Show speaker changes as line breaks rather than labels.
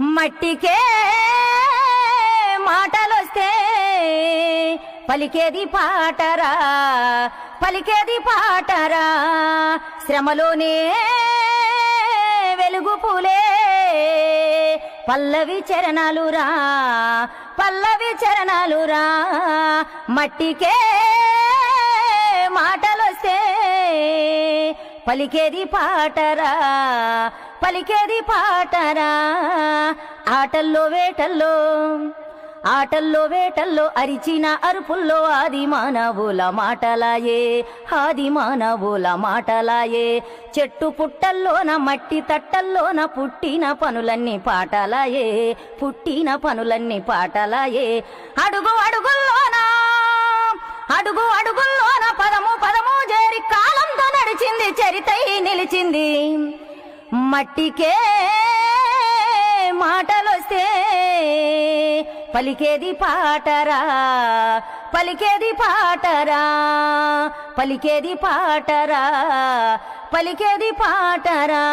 మట్టికే మాటలొస్తే పలికేది పాటరా పలికేది పాటరా? శ్రమలోనే వెలుగు పూలే. పల్లవి చరణాలురా పల్లవి చరణాలురా. మట్టికే మాటలొస్తే పలికేది పాటరా పలికేది పాటరా? ఆటల్లో వేటల్లో ఆటల్లో వేటల్లో అరిచిన అరుపుల్లో ఆది మానవుల మాటలాయే ఆది మానవుల మాటలాయే. చెట్టు పుట్టల్లోన మట్టి తట్టల్లోన పుట్టిన పనులన్నీ పాటలాయే పుట్టిన పనులన్నీ పాటలాయే. అడుగు అడుగుల్లోనా అడుగు అడుగుల్లోన పదము పదము చేరి కాలంతో నడిచింది చరితై నిలిచింది. మట్టికే పలికేది పాటరా పలికేది పాటరా పలికేది పాటరా పలికేది పాటరా.